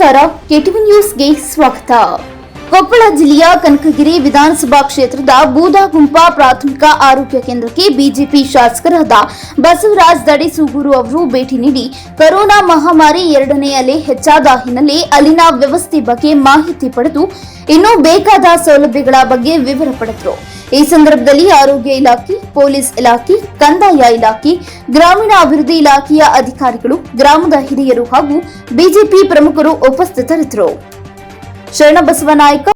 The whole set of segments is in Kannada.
ನಮಸ್ಕಾರ ಕೆಟಿವಿ ನ್ಯೂಸ್ಗೆ ಸ್ವಾಗತ ಕೊಪ್ಪಳ ಜಿಲ್ಲೆಯ ಕನಕಗಿರಿ ವಿಧಾನಸಭಾ ಕ್ಷೇತ್ರದ ಬೂದಾಗುಂಪ ಪ್ರಾಥಮಿಕ ಆರೋಗ್ಯ ಕೇಂದ್ರಕ್ಕೆ ಬಿಜೆಪಿ ಶಾಸಕರಾದ ಬಸವರಾಜ್ ದಡಿಸೂಗೂರು ಅವರು ಭೇಟಿ ನೀಡಿ ಕೊರೋನಾ ಮಹಾಮಾರಿ ಎರಡನೇ ಅಲೆ ಹೆಚ್ಚಾದ ಹಿನ್ನೆಲೆ ಅಲ್ಲಿನ ವ್ಯವಸ್ಥೆ ಬಗ್ಗೆ ಮಾಹಿತಿ ಪಡೆದು ಇನ್ನೂ ಬೇಕಾದ ಸೌಲಭ್ಯಗಳ ಬಗ್ಗೆ ವಿವರ ಪಡೆದರು. ಈ ಸಂದರ್ಭದಲ್ಲಿ ಆರೋಗ್ಯ ಇಲಾಖೆ, ಪೊಲೀಸ್ ಇಲಾಖೆ, ಕಂದಾಯ ಇಲಾಖೆ ಗ್ರಾಮೀಣಾಭಿವೃದ್ಧಿ ಇಲಾಖೆಯ ಅಧಿಕಾರಿಗಳು, ಗ್ರಾಮದ ಹಿರಿಯರು ಹಾಗೂ ಬಿಜೆಪಿ ಪ್ರಮುಖರು ಉಪಸ್ಥಿತರಿದ್ದರು. ಶರಣಬಸವ ನಾಯ್ಕ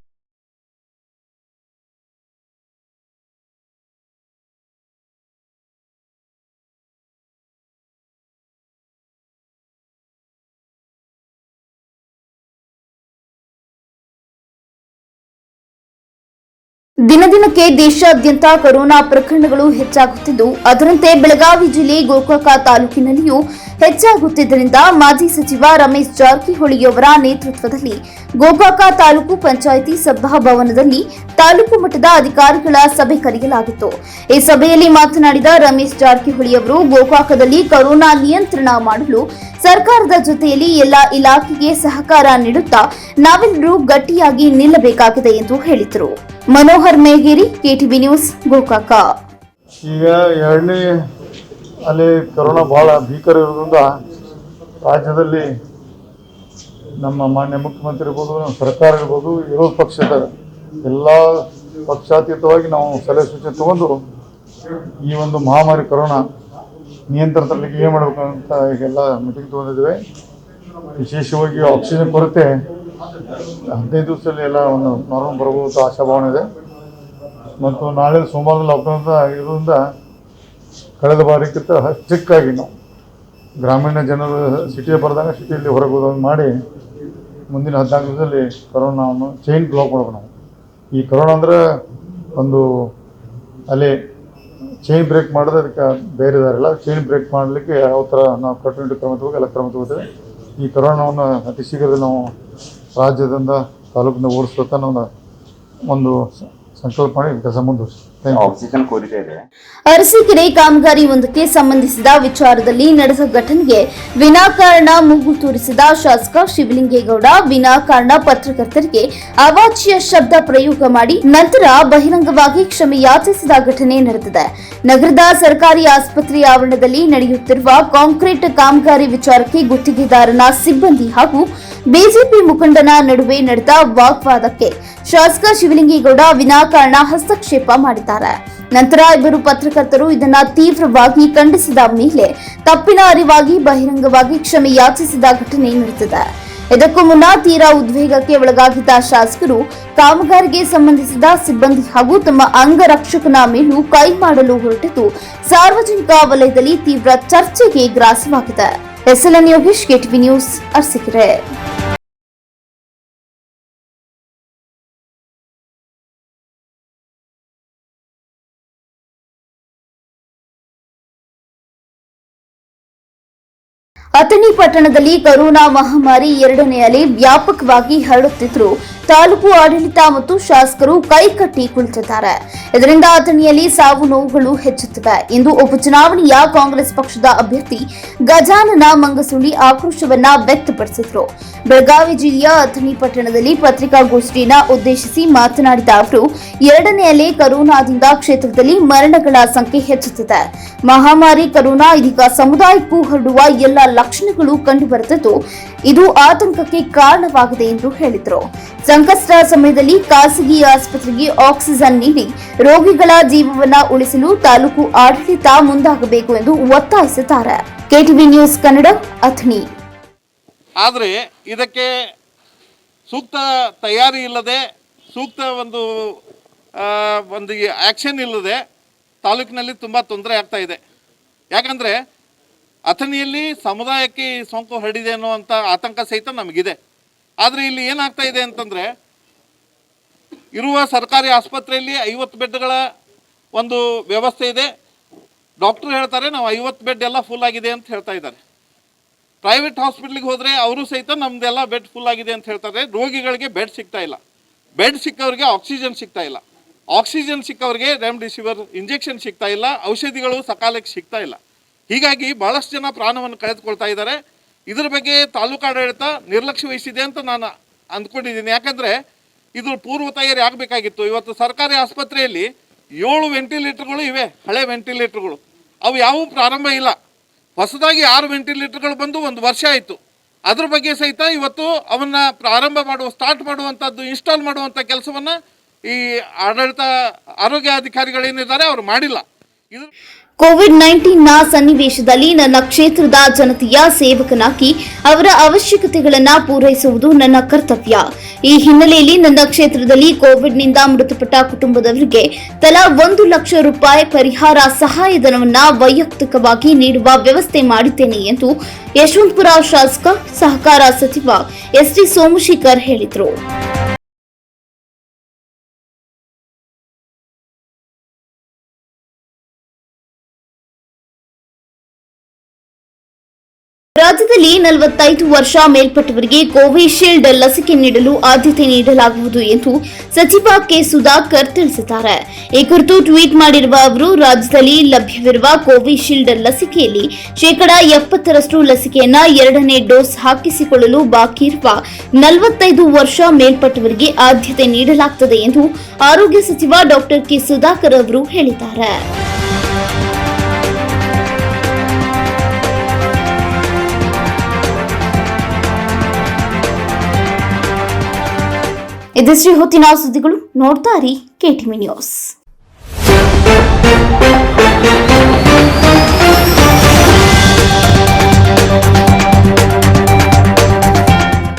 ದಿನದಿನಕ್ಕೆ ದೇಶಾದ್ಯಂತ ಕೊರೋನಾ ಪ್ರಕರಣಗಳು ಹೆಚ್ಚಾಗುತ್ತಿದ್ದು, ಅದರಂತೆ ಬೆಳಗಾವಿ ಜಿಲ್ಲೆ ಗೋಕಾಕ ತಾಲೂಕಿನಲ್ಲಿಯೂ ಹೆಚ್ಚಾಗುತ್ತಿದ್ದರಿಂದ ಮಾಜಿ ಸಚಿವ ರಮೇಶ್ ಜಾರಕಿಹೊಳಿಯವರ ನೇತೃತ್ವದಲ್ಲಿ ಗೋಕಾಕ ತಾಲೂಕು ಪಂಚಾಯಿತಿ ಸಭಾಭವನದಲ್ಲಿ ತಾಲೂಕು ಮಟ್ಟದ ಅಧಿಕಾರಿಗಳ ಸಭೆ ಕರೆಯಲಾಗಿತ್ತು. ಈ ಸಭೆಯಲ್ಲಿ ಮಾತನಾಡಿದ ರಮೇಶ್ ಜಾರಕಿಹೊಳಿಯವರು, ಗೋಕಾಕದಲ್ಲಿ ಕೊರೋನಾ ನಿಯಂತ್ರಣ ಮಾಡಲು ಸರ್ಕಾರದ ಜೊತೆಯಲ್ಲಿ ಎಲ್ಲ ಇಲಾಖೆಗೆ ಸಹಕಾರ ನೀಡುತ್ತಾ ನಾವೆಲ್ಲರೂ ಗಟ್ಟಿಯಾಗಿ ನಿಲ್ಲಬೇಕಾಗಿದೆ ಎಂದು ಹೇಳಿದರು. Manohar Megeri, KTV news, Gokak. ಈಗ ಎರಡನೇ ಅಲ್ಲಿ ಕೊರೋನಾ ಭಾಳ ಭೀಕರ ಇರೋದ್ರಿಂದ ರಾಜ್ಯದಲ್ಲಿ ನಮ್ಮ ಮಾನ್ಯ ಮುಖ್ಯಮಂತ್ರಿ ಇರ್ಬೋದು, ನಮ್ಮ ಸರ್ಕಾರ ಇರ್ಬೋದು ಇರೋ ಪಕ್ಷದ ಎಲ್ಲ ಪಕ್ಷಾತೀತವಾಗಿ ನಾವು ಸಲಹೆ ಸೂಚನೆ ತಗೊಂಡು ಈ ಒಂದು ಮಹಾಮಾರಿ ಕೊರೋನಾ ನಿಯಂತ್ರಣ ತರಲಿಕ್ಕೆ ಏನು ಮಾಡಬೇಕು ಅಂತ ಈಗೆಲ್ಲ ಮೀಟಿಂಗ್ ತೊಗೊಂಡಿದ್ದೇವೆ. ವಿಶೇಷವಾಗಿ ಆಕ್ಸಿಜನ್ ಕೊರತೆ ಹದಿನೈದು ದಿವಸದಲ್ಲಿ ಎಲ್ಲ ಒಂದು ನಾರ್ಮಲ್ ಬರ್ಬೋದು ಆಶಾಭಾವನೆ ಇದೆ. ಮತ್ತು ನಾಳೆ ಸೋಮವಾರ ಲಾಕ್ಡೌನ್ ಇರೋದ್ರಿಂದ ಕಳೆದ ಬಾರಿಗಿಂತ ಸ್ಟ್ರಿಕ್ ಆಗಿ ನಾವು ಗ್ರಾಮೀಣ ಜನರು ಸಿಟಿಗೆ ಬರೆದಾಗ ಸಿಟಿಯಲ್ಲಿ ಹೊರಗೆ ಹೋದಂಗೆ ಮಾಡಿ ಮುಂದಿನ ಹದಿನಾಲ್ಕು ದಿವಸದಲ್ಲಿ ಕರೋನಾವನ್ನು ಚೈನ್ ಬ್ಲಾಕ್ ಮಾಡ್ಬೇಕು ನಾವು. ಈ ಕರೋನಾ ಅಂದರೆ ಒಂದು ಅಲ್ಲಿ ಚೈನ್ ಬ್ರೇಕ್ ಮಾಡಿದ್ರೆ ಅದಕ್ಕೆ ಬೇರೆ ಇದಾರಲ್ಲ ಚೈನ್ ಬ್ರೇಕ್ ಮಾಡಲಿಕ್ಕೆ ಯಾವ ಥರ ನಾವು ಕಟ್ಟುನಿಟ್ಟು ಕ್ರಮ ತಗೋಬೇಕು, ಎಲ್ಲ ಕ್ರಮ ತಗೋತೇವೆ. ಈ ಕರೋನಾವನ್ನು ಅತಿ ಶೀಘ್ರದಲ್ಲಿ ನಾವು ರಾಜ್ಯದಿಂದ ತಾಲೂಕಿಂದ ಓಡಿಸ್ಬೇಕನ್ನೋ ಒಂದು ಸಂಕಲ್ಪ ಮಾಡಿ ಕೆಲಸ ಮುಂದುವರಿಸಿ ಆಕ್ಸಿಜನ್ ಕೊರತೆ ಇದೆ. ಅರಸೀಕೆರೆ ಕಾಮಗಾರಿ ಒಂದಕ್ಕೆ ಸಂಬಂಧಿಸಿದ ವಿಚಾರದಲ್ಲಿ ನಡೆದ ಘಟನೆಗೆ ವಿನಾಕಾರಣ ಮೂಗು ತೂರಿಸಿದ ಶಾಸಕ ಶಿವಲಿಂಗೇಗೌಡ ವಿನಾಕಾರಣ ಪತ್ರಕರ್ತರಿಗೆ ಅವಾಚ್ಯ ಶಬ್ದ ಪ್ರಯೋಗ ಮಾಡಿ ನಂತರ ಬಹಿರಂಗವಾಗಿ ಕ್ಷಮೆ ಯಾಚಿಸಿದ ಘಟನೆ ನಡೆದಿದೆ. ನಗರದ ಸರ್ಕಾರಿ ಆಸ್ಪತ್ರೆ ಆವರಣದಲ್ಲಿ ನಡೆಯುತ್ತಿರುವ ಕಾಂಕ್ರೀಟ್ ಕಾಮಗಾರಿ ವಿಚಾರಕ್ಕೆ ಗುತ್ತಿಗೆದಾರನ ಸಿಬ್ಬಂದಿ ಹಾಗೂ ಬಿಜೆಪಿ ಮುಖಂಡನ ನಡುವೆ ನಡೆದ ವಾಗ್ವಾದಕ್ಕೆ ಶಾಸಕ ಶಿವಲಿಂಗೇಗೌಡ ವಿನಾಕಾರಣ ಹಸ್ತಕ್ಷೇಪ ಮಾಡಿದ್ದಾರೆ. ನಂತರ ಇಬ್ಬರು ಪತ್ರಕರ್ತರು ಇದನ್ನ ತೀವ್ರವಾಗಿ ಖಂಡಿಸಿದ ಮೇಲೆ ತಪ್ಪಿನ ಅರಿವಾಗಿ ಬಹಿರಂಗವಾಗಿ ಕ್ಷಮೆ ಯಾಚಿಸಿದ ಘಟನೆ ನಡೆದಿದೆ. ಇದಕ್ಕೂ ಮುನ್ನ ತೀರಾ ಉದ್ವೇಗಕ್ಕೆ ಒಳಗಾಗಿದ್ದ ಶಾಸಕರು ಕಾಮಗಾರಿಗೆ ಸಂಬಂಧಿಸಿದ ಸಿಬ್ಬಂದಿ ಹಾಗೂ ತಮ್ಮ ಅಂಗರಕ್ಷಕನ ಮೇಲೂ ಕೈ ಮಾಡಲು ಹೊರಟಿದ್ದು, ಸಾರ್ವಜನಿಕ ವಲಯದಲ್ಲಿ ತೀವ್ರ ಚರ್ಚೆಗೆ ಗ್ರಾಸವಾಗಿದೆ. SLN Yogesh KTV news, Arsikere. Athani ಪಟ್ಟಣದಲ್ಲಿ ಕೊರೋನಾ ಮಹಾಮಾರಿ ಎರಡನೇ ಅಲೆ ವ್ಯಾಪಕವಾಗಿ ಹರಡುತ್ತಿದ್ರು ತಾಲೂಕು ಆಡಳಿತ ಮತ್ತು ಶಾಸಕರು ಕೈಕಟ್ಟಿ ಕುಳಿತಿದ್ದಾರೆ. ಇದರಿಂದ ಅಥಣಿಯಲ್ಲಿ ಸಾವು ನೋವುಗಳು ಹೆಚ್ಚುತ್ತಿವೆ. ಎಂದು ಉಪಚುನಾವಣೆಯ ಕಾಂಗ್ರೆಸ್ ಪಕ್ಷದ ಅಭ್ಯರ್ಥಿ ಗಜಾನನ ಮಂಗಸುಳಿ ಆಕ್ರೋಶವನ್ನ ವ್ಯಕ್ತಪಡಿಸಿದರು. ಬೆಳಗಾವಿ ಜಿಲ್ಲೆಯ ಅಥಣಿ ಪಟ್ಟಣದಲ್ಲಿ ಪತ್ರಿಕಾಗೋಷ್ಠಿಯನ್ನ ಉದ್ದೇಶಿಸಿ ಮಾತನಾಡಿದ ಅವರು, ಎರಡನೇ ಅಲೆ ಕರೋನಾದಿಂದ ಕ್ಷೇತ್ರದಲ್ಲಿ ಮರಣಗಳ ಸಂಖ್ಯೆ ಹೆಚ್ಚುತ್ತಿದೆ. ಮಹಾಮಾರಿ ಕರೋನಾ ಇದೀಗ ಸಮುದಾಯಕ್ಕೂ ಹರಡುವ ಎಲ್ಲ ಲಕ್ಷಣಗಳು ಕಂಡುಬರುತ್ತಿದ್ದು, ಇದು ಆತಂಕಕ್ಕೆ ಕಾರಣವಾಗಿದೆ ಎಂದು ಹೇಳಿದರು. ಸಂಕಷ್ಟ ಸಮಯದಲ್ಲಿ ಖಾಸಗಿ ಆಸ್ಪತ್ರೆಗೆ ಆಕ್ಸಿಜನ್ ನೀಡಿ ರೋಗಿಗಳ ಜೀವವನ್ನ ಉಳಿಸಲು ತಾಲೂಕು ಆಡಳಿತ ಮುಂದಾಗಬೇಕು ಎಂದು ಒತ್ತಾಯಿಸಿದ್ದಾರೆ. KTV news Kannada, Athani. ಆದರೆ ಇದಕ್ಕೆ ಸೂಕ್ತ ತಯಾರಿ ಇಲ್ಲದೆ, ಸೂಕ್ತ ಒಂದು ಒಂದು ಆ್ಯಕ್ಷನ್ ಇಲ್ಲದೆ ತಾಲೂಕಿನಲ್ಲಿ ತುಂಬ ತೊಂದರೆ ಆಗ್ತಾ ಇದೆ. ಯಾಕಂದರೆ ಅಥಣಿಯಲ್ಲಿ ಸಮುದಾಯಕ್ಕೆ ಸೋಂಕು ಹರಡಿದೆ ಅನ್ನುವಂಥ ಆತಂಕ ಸಹಿತ ನಮಗಿದೆ. ಆದರೆ ಇಲ್ಲಿ ಏನಾಗ್ತಾ ಇದೆ ಅಂತಂದರೆ, ಇರುವ ಸರ್ಕಾರಿ ಆಸ್ಪತ್ರೆಯಲ್ಲಿ ಐವತ್ತು ಬೆಡ್ಗಳ ಒಂದು ವ್ಯವಸ್ಥೆ ಇದೆ. ಡಾಕ್ಟ್ರು ಹೇಳ್ತಾರೆ, ನಾವು ಐವತ್ತು ಬೆಡ್ ಎಲ್ಲ ಫುಲ್ ಆಗಿದೆ ಅಂತ ಹೇಳ್ತಾ ಇದ್ದಾರೆ. ಪ್ರೈವೇಟ್ ಹಾಸ್ಪಿಟ್ಲಿಗೆ ಹೋದರೆ ಅವರು ಸಹಿತ ನಮ್ದೆಲ್ಲ ಬೆಡ್ ಫುಲ್ ಆಗಿದೆ ಅಂತ ಹೇಳ್ತಾರೆ. ರೋಗಿಗಳಿಗೆ ಬೆಡ್ ಸಿಗ್ತಾ ಇಲ್ಲ. ಬೆಡ್ ಸಿಕ್ಕವ್ರಿಗೆ ಆಕ್ಸಿಜನ್ ಸಿಗ್ತಾ ಇಲ್ಲ. ಆಕ್ಸಿಜನ್ ಸಿಕ್ಕವ್ರಿಗೆ ರೆಮ್ಡಿಸಿವಿರ್ ಇಂಜೆಕ್ಷನ್ ಸಿಗ್ತಾ ಇಲ್ಲ. ಔಷಧಿಗಳು ಸಕಾಲಕ್ಕೆ ಸಿಗ್ತಾ ಇಲ್ಲ. ಹೀಗಾಗಿ ಭಾಳಷ್ಟು ಜನ ಪ್ರಾಣವನ್ನು ಕಳೆದುಕೊಳ್ತಾ ಇದ್ದಾರೆ. ಇದ್ರ ಬಗ್ಗೆ ತಾಲೂಕು ಆಡಳಿತ ನಿರ್ಲಕ್ಷ್ಯ ವಹಿಸಿದೆ ಅಂತ ನಾನು ಅಂದ್ಕೊಂಡಿದ್ದೀನಿ. ಯಾಕಂದರೆ ಇದು ಪೂರ್ವ ತಯಾರಿ ಆಗಬೇಕಾಗಿತ್ತು. ಇವತ್ತು ಸರ್ಕಾರಿ ಆಸ್ಪತ್ರೆಯಲ್ಲಿ ಏಳು ವೆಂಟಿಲೇಟರ್ಗಳು ಇವೆ. ಹಳೆ ವೆಂಟಿಲೇಟರ್ಗಳು. ಅವು ಯಾವುವು ಪ್ರಾರಂಭ ಇಲ್ಲ. ಹೊಸದಾಗಿ ಆರು ವೆಂಟಿಲೇಟರ್ಗಳು ಬಂದು ಒಂದು ವರ್ಷ ಆಯಿತು. ಅದ್ರ ಬಗ್ಗೆ ಸಹಿತ ಇವತ್ತು ಅವನ್ನ ಪ್ರಾರಂಭ ಮಾಡುವ, ಸ್ಟಾರ್ಟ್ ಮಾಡುವಂಥದ್ದು, ಇನ್ಸ್ಟಾಲ್ ಮಾಡುವಂಥ ಕೆಲಸವನ್ನು ಈ ಆಡಳಿತ ಆರೋಗ್ಯ ಅಧಿಕಾರಿಗಳೇನಿದ್ದಾರೆ ಅವರು ಮಾಡಿಲ್ಲ. ಇದು ಕೋವಿಡ್ ನೈನ್ಟೀನ್ನ ಸನ್ನಿವೇಶದಲ್ಲಿ ನನ್ನ ಕ್ಷೇತ್ರದ ಜನತೆಯ ಸೇವಕನಾಗಿ ಅವರ ಅವಶ್ಯಕತೆಗಳನ್ನು ಪೂರೈಸುವುದು ನನ್ನ ಕರ್ತವ್ಯ. ಈ ಹಿನ್ನೆಲೆಯಲ್ಲಿ ನನ್ನ ಕ್ಷೇತ್ರದಲ್ಲಿ ಕೋವಿಡ್ನಿಂದ ಮೃತಪಟ್ಟ ಕುಟುಂಬದವರಿಗೆ ತಲಾ ಒಂದು ಲಕ್ಷ ರೂಪಾಯಿ ಪರಿಹಾರ ಸಹಾಯಧನವನ್ನು ವೈಯಕ್ತಿಕವಾಗಿ ನೀಡುವ ವ್ಯವಸ್ಥೆ ಮಾಡಿದ್ದೇನೆ ಎಂದು ಯಶವಂತಪುರ ಶಾಸಕ, ಸಹಕಾರ ಸಚಿವ ಎಸ್ಟಿ ಸೋಮಶೇಖರ್ ಹೇಳಿದರು. ರಾಜ್ಯದಲ್ಲಿ ನಲವತ್ತೈದು ವರ್ಷ ಮೇಲ್ಪಟ್ಟವರಿಗೆ ಕೋವಿಶೀಲ್ಡ್ ಲಸಿಕೆ ನೀಡಲು ಆದ್ಯತೆ ನೀಡಲಾಗುವುದು ಎಂದು ಸಚಿವ ಕೆ. ಸುಧಾಕರ್ ತಿಳಿಸಿದ್ದಾರೆ. ಈ ಕುರಿತು ಟ್ವೀಟ್ ಮಾಡಿರುವ ಅವರು, ರಾಜ್ಯದಲ್ಲಿ ಲಭ್ಯವಿರುವ ಕೋವಿಶೀಲ್ಡ್ ಲಸಿಕೆಯಲ್ಲಿ ಶೇಕಡಾ ಎಪ್ಪತ್ತರಷ್ಟು ಲಸಿಕೆಯನ್ನ ಎರಡನೇ ಡೋಸ್ ಹಾಕಿಸಿಕೊಳ್ಳಲು ಬಾಕಿ ಇರುವ ನಲವತ್ತೈದು ವರ್ಷ ಮೇಲ್ಪಟ್ಟವರಿಗೆ ಆದ್ಯತೆ ನೀಡಲಾಗುತ್ತದೆ ಎಂದು ಆರೋಗ್ಯ ಸಚಿವ ಡಾಕ್ಟರ್ ಕೆ. ಸುಧಾಕರ್ ಅವರು ಹೇಳಿದ್ದಾರೆ. ಇದಿಷ್ಟು ಹೊತ್ತಿನ ಸುದ್ದಿಗಳು ನೋಡ್ತಾ ರೀ ಕೆಟಿವಿ ನ್ಯೂಸ್